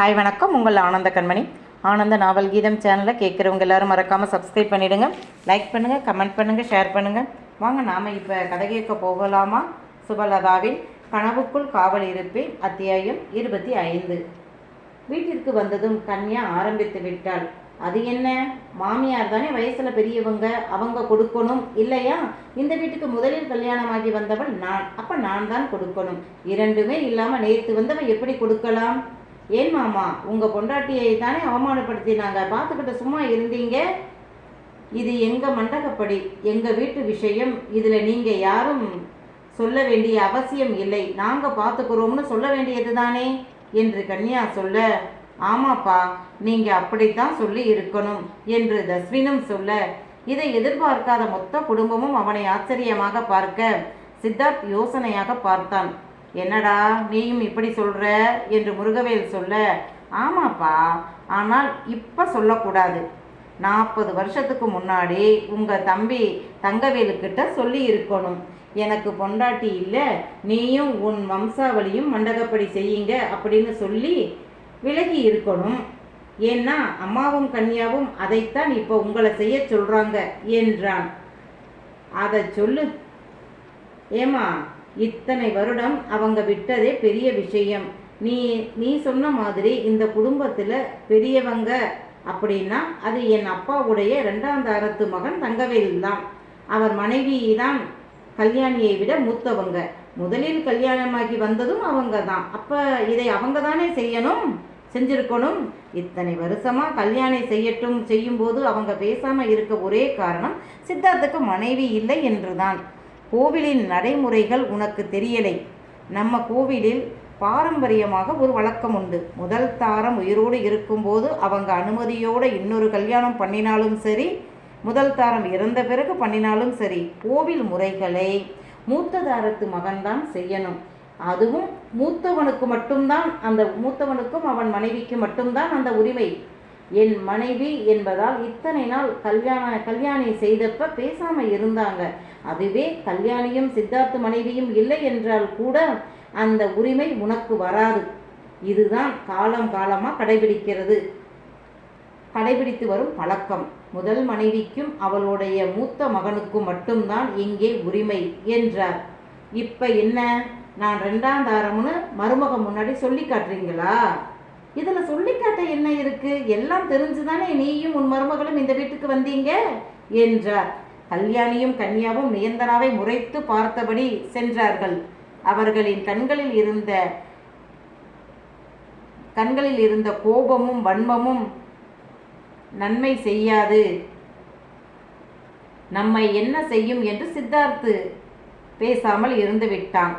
Hi வணக்கம். உங்கள் ஆனந்த கண்மணி. ஆனந்த நாவல் கீதம் சேனலை கேட்குறவங்க எல்லாரும் மறக்காமல் சப்ஸ்கிரைப் பண்ணிவிடுங்க லைக் பண்ணுங்கள் கமெண்ட் பண்ணுங்கள் ஷேர் பண்ணுங்கள் வாங்க நாம் இப்போ கதை கேட்க போகலாமா? சுபலதாவின் கனவுக்குள் காவல் இருப்பேன் அத்தியாயம் இருபத்தி ஐந்து. வீட்டிற்கு வந்ததும் கன்யா ஆரம்பித்து விட்டாள். அது என்ன? மாமியார் தானே வயசில் பெரியவங்க. அவங்க கொடுக்கணும் இல்லையா? இந்த வீட்டுக்கு முதலில் கல்யாணமாகி வந்தவள் நான். அப்போ நான் தான் கொடுக்கணும். இரண்டுமே இல்லாமல் நேற்று வந்தவன் எப்படி கொடுக்கலாம்? ஏன் மாமா உங்கள் பொண்டாட்டியை தானே அவமானப்படுத்தினாங்க? பார்த்துக்கிட்டு சும்மா இருந்தீங்க? இது எங்கள் மண்டகப்படி எங்கள் வீட்டு விஷயம். இதில் நீங்கள் யாரும் சொல்ல வேண்டிய அவசியம் இல்லை. நாங்கள் பார்த்துக்கிறோம்னு சொல்ல வேண்டியது தானே? என்று கன்யா சொல்ல ஆமாப்பா நீங்கள் அப்படித்தான் சொல்லி இருக்கணும் என்று தஸ்வினும் சொல்ல இதை எதிர்பார்க்காத மொத்த குடும்பமும் அவனை ஆச்சரியமாக பார்க்க. சித்தார்த் யோசனையாக பார்த்தான். என்னடா நீயும் இப்படி சொல்கிற என்று முருகவேல் சொல்ல ஆமாப்பா ஆனால் இப்போ சொல்லக்கூடாது. நாற்பது வருஷத்துக்கு முன்னாடி உங்கள் தம்பி தங்கவேலுக்கிட்ட சொல்லி இருக்கணும். எனக்கு பொண்டாட்டி இல்லை நீயும் உன் வம்சாவளியும் மண்டகப்படி செய்யுங்க அப்படின்னு சொல்லி விலகி இருக்கணும். ஏன்னா அம்மாவும் கன்யாவும் அதைத்தான் இப்போ உங்களை செய்ய சொல்கிறாங்க என்றான். அதை சொல்லு. ஏமா இத்தனை வருடம் அவங்க விட்டதே பெரிய விஷயம். நீ நீ சொன்ன மாதிரி இந்த குடும்பத்தில் பெரியவங்க அப்படின்னா அது என் அப்பாவுடைய ரெண்டாம் தாரத்து மகன் தங்கவேல் தான் அவர் மனைவி தான் கல்யாணியை விட மூத்தவங்க. முதலில் கல்யாணமாகி வந்ததும் அவங்க தான் அப்போ இதை அவங்க தானே செய்யணும்? செஞ்சிருக்கணும்? இத்தனை வருஷமாக கல்யாணம் செய்யட்டும் செய்யும்போது அவங்க பேசாமல் இருக்க ஒரே காரணம் சித்தார்த்துக்கு மனைவி இல்லை என்றுதான். கோவிலின் நடைமுறைகள் உனக்கு தெரியலை. நம்ம கோவிலில் பாரம்பரியமாக ஒரு வழக்கம் உண்டு. முதல் தாரம் உயிரோடு இருக்கும்போது அவங்க அனுமதியோடு இன்னொரு கல்யாணம் பண்ணினாலும் சரி முதல் தாரம் இறந்த பிறகு பண்ணினாலும் சரி கோவில் முறைகளை மூத்த தாரத்து மகன்தான் செய்யணும். அதுவும் மூத்தவனுக்கு மட்டும்தான் அந்த மூத்தவனுக்கும் அவன் மனைவிக்கு மட்டும்தான் அந்த உரிமை. என் மனைவி என்பதால் இத்தனை நாள் கல்யாண கல்யாணி செய்தப்ப பேசாம இருந்தாங்க. அதுவே கல்யாணியும் சித்தார்த்த மனைவியும் இல்லை என்றால் கூட அந்த உரிமை உனக்கு வராது. இதுதான் காலம் காலமாக கடைபிடிக்கிறது. கடைபிடித்து வரும் பழக்கம். முதல் மனைவிக்கும் அவளுடைய மூத்த மகனுக்கும் மட்டும்தான் இங்கே உரிமை என்றார். இப்போ என்ன? நான் ரெண்டாம் தாரம்னு மருமகம் முன்னாடி சொல்லி காட்டுறீங்களா? இதில் சொல்லிக்காட்ட என்ன இருக்கு? எல்லாம் தெரிஞ்சுதானே நீயும் உன் மருமகளும் இந்த வீட்டுக்கு வந்தீங்க? என்றார். கல்யாணியும் கன்யாவும் நியந்தனாவை முறைத்து பார்த்தபடி சென்றார்கள். அவர்களின் கண்களில் இருந்த கண்களில் இருந்த கோபமும் வன்மமும் நன்மை செய்யாது. நம்மை என்ன செய்யும் என்று சித்தார்த்து பேசாமல் இருந்து விட்டான்.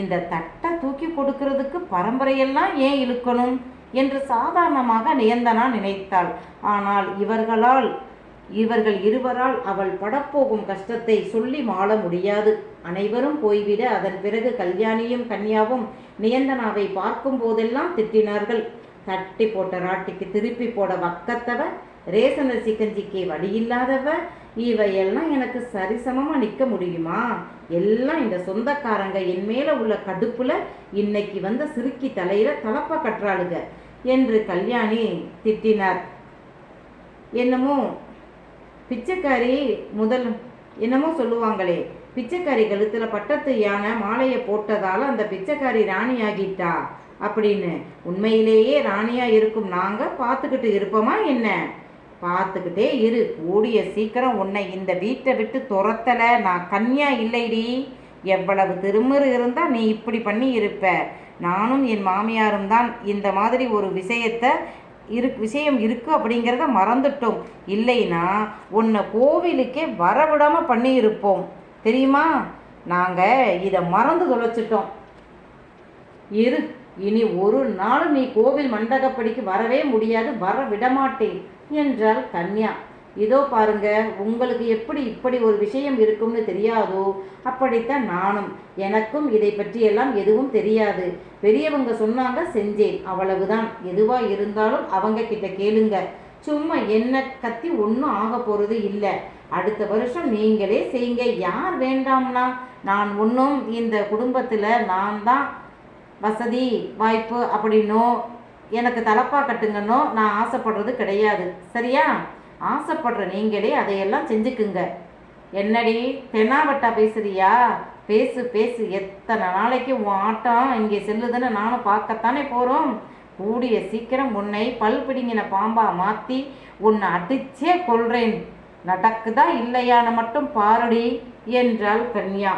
இந்த தட்டை தூக்கி கொடுக்கிறதுக்கு பரம்பரையெல்லாம் ஏன் இழுக்கணும் என்று சாதாரணமாக நியந்தனா நினைத்தாள். ஆனால் இவர்களால் இவர்கள் இருவரால் அவள் படப்போகும் கஷ்டத்தை சொல்லி மாள முடியாது. அனைவரும் போய்விட அதன் பிறகு கல்யாணியும் கன்யாவும் நியந்தனாவை பார்க்கும் போதெல்லாம் திட்டினார்கள். தட்டி போட்ட ராட்டிக்கு திருப்பி போட வக்கத்தவ ரேசன் அரிசி கஞ்சிக்கு வழியில்லாதவ இவையெல்லாம் எனக்கு சரிசமமா நிக்க முடியுமா? எல்லாம் இந்த சொந்தக்காரங்க என் மேல உள்ள கடுப்புல இன்னைக்கு வந்த சிறுக்கி தலையில தலப்ப கட்டுறாளுங்க என்று கல்யாணி திட்டினார். என்னமோ? பிச்சைக்காரி முதல் என்னமோ சொல்லுவாங்களே பிச்சைக்காரி கழுத்துல பட்டத்து யானை மாலையை போட்டதால அந்த பிச்சைக்காரி ராணி ஆகிட்டா அப்படின்னு. உண்மையிலேயே ராணியா இருக்கும் நாங்க பார்த்துக்கிட்டு இருப்போமா என்ன? பார்த்துக்கிட்டே இரு. கூடிய சீக்கிரம் உன்னை இந்த வீட்டை விட்டு துரத்தலை. நான் கன்யா இல்லைடி. எவ்வளவு திருமுறு இருந்தால் நீ இப்படி பண்ணி இருப்ப. நானும் என் மாமியாரும் தான் இந்த மாதிரி ஒரு விஷயத்தை இரு விஷயம் இருக்கு அப்படிங்கிறத மறந்துட்டோம். இல்லைன்னா உன்னை கோவிலுக்கே வரவிடாமல் பண்ணி இருப்போம் தெரியுமா? நாங்கள் இதை மறந்து தொலைச்சிட்டோம். இரு. இனி ஒரு நாளும் நீ கோவில் மண்டகப்படிக்கு வரவே முடியாது. வர விடமாட்டேன். என்றாள் கன்யா. இதோ பாருங்க உங்களுக்கு எப்படி இப்படி ஒரு விஷயம் இருக்கும்னு தெரியாதோ அப்படித்தான் நானும். எனக்கும் இதை பற்றியெல்லாம் எதுவும் தெரியாது. பெரியவங்க சொன்னாங்க செஞ்சேன். அவ்வளவுதான். எதுவா இருந்தாலும் அவங்க கிட்ட கேளுங்க. சும்மா என்ன கத்தி ஒன்றும் ஆக போறது இல்லை. அடுத்த வருஷம் நீங்களே செய்யுங்க. யார் வேண்டாம்னா? நான் ஒன்றும் இந்த குடும்பத்தில் நான் தான் வசதி வாய்ப்பு அப்படின்னோ எனக்கு தலப்பா கட்டுங்கன்னோ நான் ஆசைப்படுறது கிடையாது. சரியா? ஆசைப்படுற நீங்களே அதையெல்லாம் செஞ்சுக்குங்க. என்னடி தென்னாவட்டா பேசுறியா? பேசு பேசு. எத்தனை நாளைக்கு உன் ஆட்டம் இங்கே செல்லுதுன்னு நானும் பார்க்கத்தானே போகிறோம் கூடிய சீக்கிரம் உன்னை பல் பிடிங்கின பாம்பா மாற்றி உன்னை அடிச்சே கொள்றேன் நடக்குதா இல்லையான்னு மட்டும் பாருடி என்றாள் கன்யா.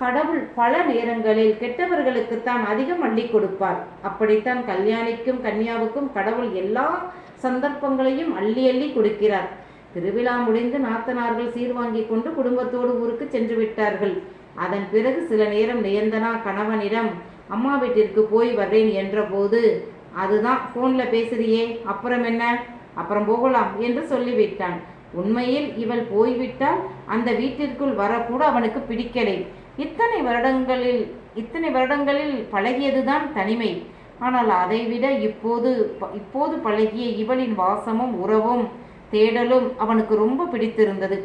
கடவுள் பல நேரங்களில் கெட்டவர்களுக்குத்தான் அதிகம் அள்ளி கொடுப்பார். அப்படித்தான் கல்யாணிக்கும் கன்யாவுக்கும் கடவுள் எல்லா சந்தர்ப்பங்களையும் அள்ளி அள்ளி கொடுக்கிறார். திருவிழா முடிந்து நாத்தனார்கள் சீர் வாங்கி கொண்டு குடும்பத்தோடு ஊருக்கு சென்று விட்டார்கள். அதன் பிறகு சில நேரம் நியந்தனா கணவனிடம் அம்மா வீட்டிற்கு போய் வர்றேன் என்றபோது அதுதான் ஃபோனில் பேசுறியே அப்புறம் என்ன? அப்புறம் போகலாம் என்று சொல்லிவிட்டான். உண்மையில் இவள் போய்விட்டால் அந்த வீட்டிற்குள் வரக்கூட அவனுக்கு பிடிக்கலை. இத்தனை வருடங்களில் இத்தனை வருடங்களில் பழகியதுதான் தனிமை. ஆனால் அதைவிட இப்போது இப்போது பழகிய இவளின் வாசமும் உறவும் தேடலும் அவனுக்கு ரொம்ப பிடித்திருந்தது.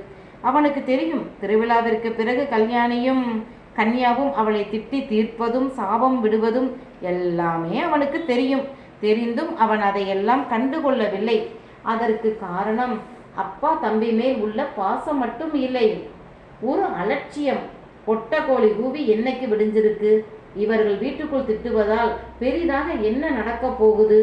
அவனுக்கு தெரியும் திருவிழாவிற்கு பிறகு கல்யாணியும் கன்யாவும் அவளை திட்டி தீர்ப்பதும் சாபம் விடுவதும் எல்லாமே அவனுக்கு தெரியும். தெரிந்தும் அவன் அதையெல்லாம் கண்டுகொள்ளவில்லை. அதற்கு காரணம் அப்பா தம்பி மேல் உள்ள பாசம் மட்டும் இல்லை. ஒரு அலட்சியம். பொட்ட கோழி கூவி என்னைக்கு விடிஞ்சிருக்கு? இவர்கள் வீட்டுக்குள் திட்டுவதால் பெரிதாக என்ன நடக்கப் போகுது?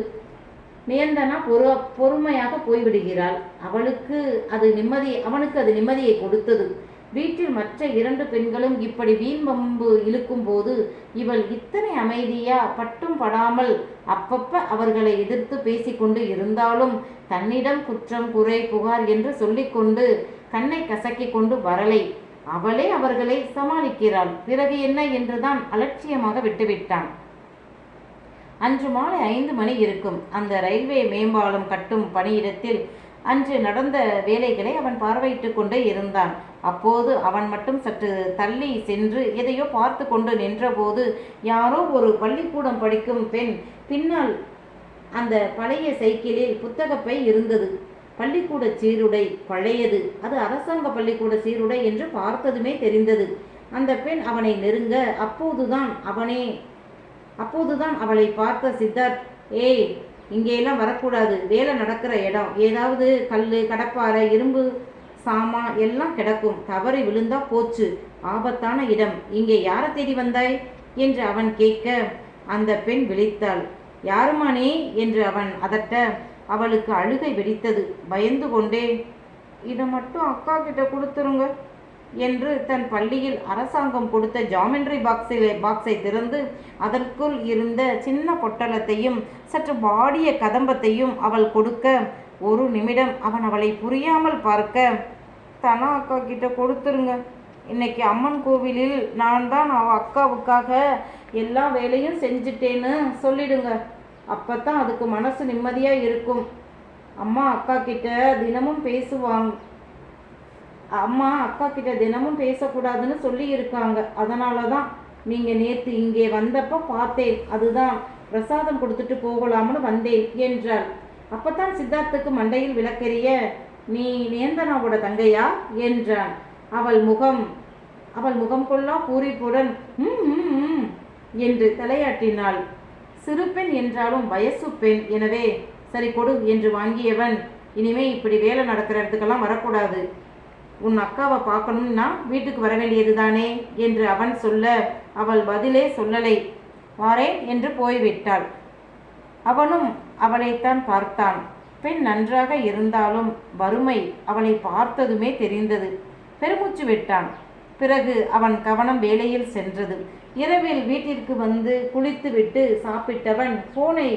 நேர்ந்தனா பொறு பொறுமையாக போய்விடுகிறாள். அவளுக்கு அது நிம்மதி அவனுக்கு அது நிம்மதியை கொடுத்தது. வீட்டில் மற்ற இரண்டு பெண்களும் இப்படி வீண் வம்பு இழுக்கும் போது இவள் இத்தனை அமைதியா பட்டும் படாமல் அப்பப்ப அவர்களை எதிர்த்து பேசிக்கொண்டு இருந்தாலும் தன்னிடம் குற்றம் குறை புகார் என்று சொல்லிக்கொண்டு கண்ணை கசக்கிக் கொண்டு வரலை. அவளே அவர்களை சமாளிக்கிறாள். பிறகு என்ன என்றுதான் அலட்சியமாக விட்டுவிட்டான். அன்று மாலை ஐந்து மணி இருக்கும். அந்த ரயில்வே மேம்பாலம் கட்டும் பணியிடத்தில் அன்று நடந்த வேலைகளை அவன் பார்வையிட்டு கொண்டே இருந்தான். அப்போது அவன் மட்டும் சற்று தள்ளி சென்று எதையோ பார்த்து கொண்டு நின்றபோது யாரோ ஒரு பள்ளிக்கூடம் படிக்கும் பெண் பின்னால் அந்த பழைய சைக்கிளில் புத்தகப்பை இருந்தது. பள்ளிக்கூட சீருடை பழையது. அது அரசாங்க பள்ளிக்கூட சீருடை என்று பார்த்ததுமே தெரிந்தது. அந்த பெண் அவனை நெருங்க அப்போதுதான் அவனே அப்போதுதான் அவளை பார்த்த சித்தார்த் ஏய் இங்கேயெல்லாம் வரக்கூடாது வேலை நடக்கிற இடம் ஏதாவது கல் கடப்பாறை இரும்பு சாமா எல்லாம் கிடக்கும் தவறி விழுந்தா போச்சு ஆபத்தான இடம் இங்கே யாரை தேடி வந்தாய்? என்று அவன் கேட்க அந்த பெண் விழித்தாள். யாருமானே என்று அவன் அதட்ட அவளுக்கு அழுகை வெடித்தது. பயந்து கொண்டே இதை மட்டும் அக்கா கிட்ட கொடுத்துருங்க என்று தன் பள்ளியில் அரசாங்கம் கொடுத்த ஜாமெண்ட்ரி பாக்ஸில் பாக்ஸை திறந்து அதற்குள் இருந்த சின்ன பொட்டலத்தையும் சற்று வாடிய கதம்பத்தையும் அவள் கொடுக்க ஒரு நிமிடம் அவன் அவளை புரியாமல் பார்க்க தனா அக்கா கிட்ட கொடுத்துருங்க. இன்னைக்கு அம்மன் கோவிலில் நான் தான் அவள் அக்காவுக்காக எல்லா வேலையும் செஞ்சுட்டேன்னு சொல்லிடுங்க. அப்போ தான் அதுக்கு மனசு நிம்மதியாக இருக்கும். அம்மா அக்கா கிட்ட தினமும் பேசுவாங்க அம்மா அக்கா கிட்ட தினமும் பேசக்கூடாதுன்னு சொல்லி இருக்காங்க அதனால தான் நீங்கள் நேற்று இங்கே வந்தப்போ பார்த்தேன். அதுதான் பிரசாதம் கொடுத்துட்டு போகலாம்னு வந்தேன் என்றாள். அப்பத்தான் சித்தார்த்துக்கு மண்டையில் விளக்கெரிய நீ நேந்தனாவோட தங்கையா? என்றான். அவள் முகம் அவள் முகம் கொள்ளா பூரிப்புடன் ம்" என்று தலையாட்டினாள். சிறு பெண் என்றாலும் வயசு பெண். எனவே சரி கொடு என்று வாங்கியவன். இனிமே இப்படி வேலை நடக்கிற இடத்துக்கெல்லாம் வரக்கூடாது. உன் அக்காவை பார்க்கணும்னா வீட்டுக்கு வர வேண்டியதுதானே என்று அவன் சொல்ல அவள் பதிலே சொல்லலை. வாரேன் என்று போய்விட்டாள். அவனும் அவளைத்தான் பார்த்தான். பெண் நன்றாக இருந்தாலும் வறுமை அவளை பார்த்ததுமே தெரிந்தது. பெருமூச்சு விட்டான். பிறகு அவன் கவனம் வேலையில் சென்றது. இரவில் வீட்டிற்கு வந்து குளித்துவிட்டு சாப்பிட்டவன் போனை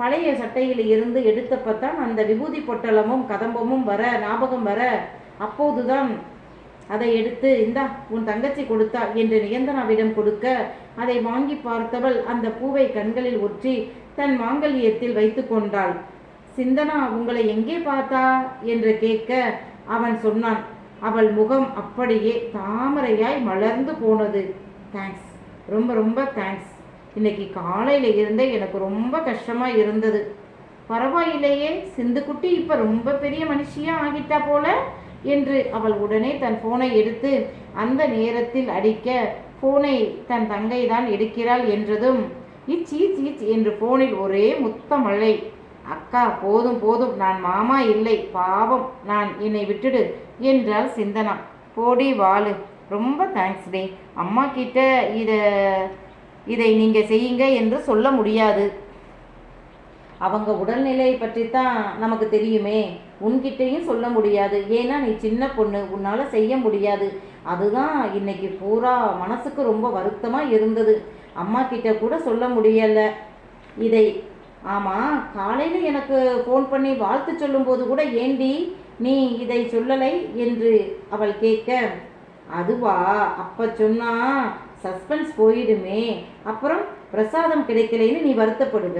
பழைய சட்டையில் இருந்து எடுத்தப்பத்தான் அந்த விபூதி பொட்டலமும் கதம்பமும் வர ஞாபகம் வர அப்போதுதான் அதை எடுத்து இந்தா உன் தங்கச்சி கொடுத்தா என்று நியந்தனாவிடம் கொடுக்க அதை வாங்கி பார்த்தவள் அந்த பூவை கண்களில் ஒற்றி தன் மாங்கல்யத்தில் வைத்து கொண்டாள். சிந்தனா உங்களை எங்கே பார்த்தா? என்று கேட்க அவன் சொன்னான். அவள் முகம் அப்படியே தாமரையாய் மலர்ந்து போனது. தேங்க்ஸ் ரொம்ப ரொம்ப தேங்க்ஸ் இன்னைக்கு காலையில் இருந்தே எனக்கு ரொம்ப கஷ்டமாக இருந்தது. பரவாயில்லையே சிந்துக்குட்டி இப்போ ரொம்ப பெரிய மனுஷியாக ஆகிட்டா போல? என்று அவள் உடனே தன் ஃபோனை எடுத்து அந்த நேரத்தில் அடிக்க ஃபோனை தன் தங்கை தான் எடுக்கிறாள் என்றதும் இச் ஈச் ஈச் என்று ஃபோனில் ஒரே முத்த மழை. அக்கா போதும் போதும். நான் மாமா இல்லை. பாவம். நான் என்னை விட்டுடு என்றாள் சிந்தனா. போடி வாளு ரொம்ப தேங்க்ஸ் டே அம்மா கிட்ட இதை இதை நீங்கள் செய்யுங்க என்று சொல்ல முடியாது. அவங்க உடல்நிலை பற்றி தான் நமக்கு தெரியுமே. உன்கிட்டயும் சொல்ல முடியாது. ஏன்னா நீ சின்ன பொண்ணு. உன்னால் செய்ய முடியாது. அதுதான் இன்னைக்கு பூரா மனசுக்கு ரொம்ப வருத்தமாக இருந்தது. அம்மா கிட்ட கூட சொல்ல முடியலை. இதை ஆமாம் காலையில் எனக்கு ஃபோன் பண்ணி வாழ்த்து சொல்லும்போது கூட ஏண்டி நீ இதை சொல்லலை? என்று அவள் கேட்க அதுவா அப்போ சொன்னா சஸ்பென்ஸ் போயிடுமே. அப்புறம் பிரசாதம் கிடைக்கலைன்னு நீ வருத்தப்படுவ.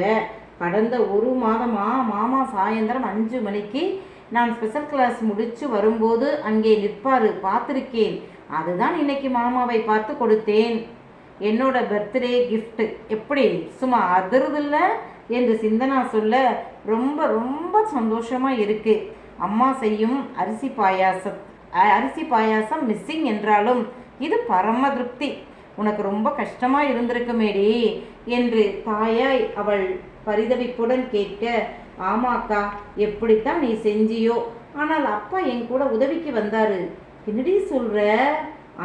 கடந்த ஒரு மாதமாக மாமா சாயந்தரம் அஞ்சு மணிக்கு நான் ஸ்பெஷல் கிளாஸ் முடித்து வரும்போது அங்கே நிற்பாரு பார்த்துருக்கேன். அதுதான் இன்னைக்கு மாமாவை பார்த்து கொடுத்தேன். என்னோட பர்த்டே கிஃப்ட்டு எப்படி? சும்மா அதிருதில்ல? என்று சிந்தனா சொல்ல ரொம்ப ரொம்ப சந்தோஷமாக இருக்குது அம்மா செய்யும் அரிசி பாயாசம் அரிசி பாயாசம் மிஸ்ஸிங் என்றாலும் இது பரம திருப்தி. உனக்கு ரொம்ப கஷ்டமாக இருந்திருக்குமேடி என்று தாயாய் அவள் பரிதவிப்புடன் கேட்க ஆமாக்கா எப்படித்தான் நீ செஞ்சியோ? ஆனால் அப்பா என் கூட உதவிக்கு வந்தாரு. என்னடி சொல்கிற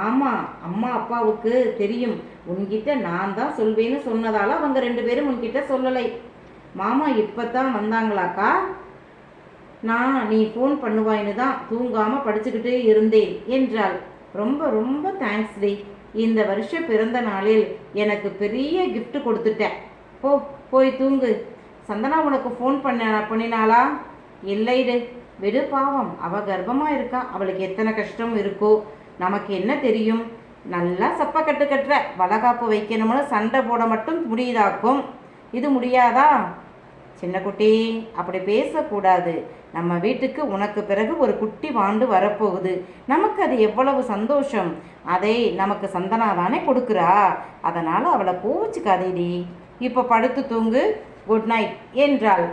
ஆமாம் அம்மா அப்பாவுக்கு தெரியும். உன்கிட்ட நான் தான் சொல்வேன்னு சொன்னதால் அவங்க ரெண்டு பேரும் உன்கிட்ட சொல்லலை. மாமா இப்போ தான் வந்தாங்களாக்கா? நான் நீ ஃபோன் பண்ணுவாயின்னு தான் தூங்காமல் படிச்சுக்கிட்டு இருந்தேன் என்றாள். ரொம்ப ரொம்ப தேங்க்ஸ் டி. இந்த வருஷம் பிறந்த நாளில் எனக்கு பெரிய கிஃப்ட் கொடுத்துட்டேன். போ போய் தூங்கு. சந்தனா உனக்கு ஃபோன் பண்ண பண்ணினாளா? இல்லைடு. விடு பாவம். அவள் கர்ப்பமாக இருக்கா. அவளுக்கு எத்தனை கஷ்டம் இருக்கோ நமக்கு என்ன தெரியும்? நல்லா சப்ப கட்டு கட்டுற. வளகாப்பு வைக்கணும்னு சண்டை போட மட்டும் முடியுதாக்கும் இது முடியாதா? சின்ன குட்டி அப்படி பேசக்கூடாது. நம்ம வீட்டுக்கு உனக்கு பிறகு ஒரு குட்டி வாண்டு வரப்போகுது. நமக்கு அது எவ்வளவு சந்தோஷம். அதை நமக்கு சந்தனா தானே கொடுக்குறா. அதனால் அவளை கோவிச்சுக்காதேடி இப்போ படுத்து தூங்கு. குட் நைட் என்றாள்.